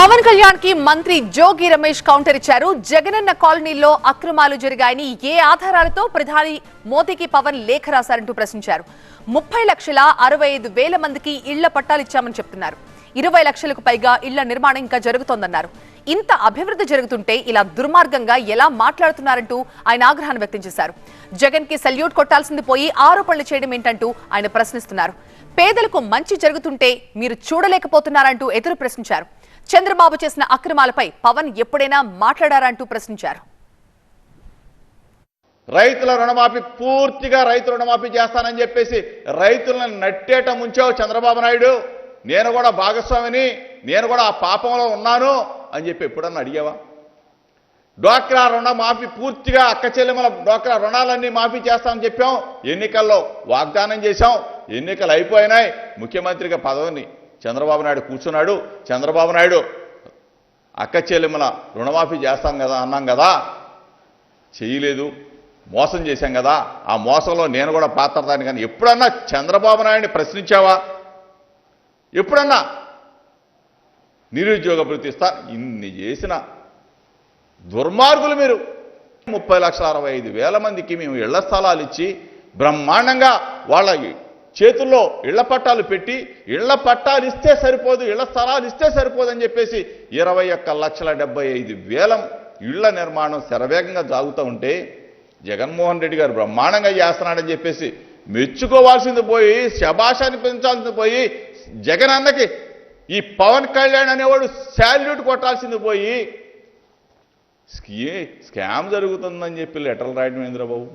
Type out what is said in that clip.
పవన్ కళ్యాణ్కి మంత్రి జోగి రమేష్ కౌంటర్ ఇచ్చారు. జగనన్న కాలనీలో అక్రమాలు జరిగాయని ఏ ఆధారాలతో ప్రధాని మోదీకి పవన్ లేఖ రాశారంటూ ప్రశ్నించారు. ముప్పై లక్షల అరవై ఐదు వేల మందికి ఇళ్ళ పట్టాలిచ్చామని చెప్తున్నారు. ఇరవై లక్షలకు పైగా ఇళ్ళ నిర్మాణం ఇంకా జరుగుతోందన్నారు. ఇంత అభివృద్ధి జరుగుతుంటే ఇలా దుర్మార్గంగా ఎలా మాట్లాడుతున్నారంటూ ఆయన ఆగ్రహాన్ని వ్యక్తం చేశారు. జగన్కి సల్యూట్ కొట్టాల్సింది పోయి ఆరోపణలు చేయడం ఏంటంటూ ఆయన ప్రశ్నిస్తున్నారు. పేదలకు మంచి జరుగుతుంటే మీరు చూడలేకపోతున్నారంటూ ఎదురు ప్రశ్నించారు. చంద్రబాబు చేసిన అక్రమాలపై పవన్ ఎప్పుడైనా మాట్లాడారంటూ ప్రశ్నించారు. రైతుల రుణమాఫీ పూర్తిగా రైతు రుణమాఫీ చేస్తానని చెప్పేసి రైతులను నట్టేట ముంచావు చంద్రబాబు నాయుడు. నేను కూడా భాగస్వామిని నేను కూడా ఆ పాపంలో ఉన్నాను అని చెప్పి ఎప్పుడన్నా అడిగావా? డ్వాక్రా రుణమాఫీ పూర్తిగా అక్క చెల్లెమల డ్వాక్రా రుణాలన్నీ మాఫీ చేస్తామని చెప్పాం. ఎన్నికల్లో వాగ్దానం చేశాం. ఎన్నికలు అయిపోయినాయి. ముఖ్యమంత్రిగా పదవిని చంద్రబాబు నాయుడు కూర్చున్నాడు. చంద్రబాబు నాయుడు అక్క చెల్లెమ్మల రుణమాఫీ చేస్తాం కదా అన్నాం కదా. చేయలేదు. మోసం చేశాం కదా. ఆ మోసంలో నేను కూడా పాత్రదాన్ని కానీ ఎప్పుడన్నా చంద్రబాబు నాయుడిని ప్రశ్నించావా? ఎప్పుడన్నా? నిరుద్యోగ ప్రతిస్తా ఇన్ని చేసిన దుర్మార్గులు మీరు. ముప్పై లక్షల అరవై ఐదు వేల మందికి మేము ఇళ్ళ స్థలాలు ఇచ్చి బ్రహ్మాండంగా వాళ్ళ చేతుల్లో ఇళ్ళ పట్టాలు పెట్టి ఇళ్ళ పట్టాలు ఇస్తే సరిపోదు ఇళ్ళ స్థలాలు ఇస్తే సరిపోదు అని చెప్పేసి ఇరవై ఒక్క లక్షల డెబ్బై ఐదు వేల ఇళ్ళ నిర్మాణం శరవేగంగా జాగుతూ ఉంటే జగన్మోహన్ రెడ్డి గారు బ్రహ్మాండంగా చేస్తున్నాడని చెప్పేసి మెచ్చుకోవాల్సింది పోయి శబాషాన్ని పెంచాల్సింది పోయి జగన్ అన్నకి ఈ పవన్ కళ్యాణ్ అనేవాడు శాల్యూట్ కొట్టాల్సింది పోయి స్కీ స్కామ్ జరుగుతుందని చెప్పి లెటర్లు రాయడం ఏంద్రబాబు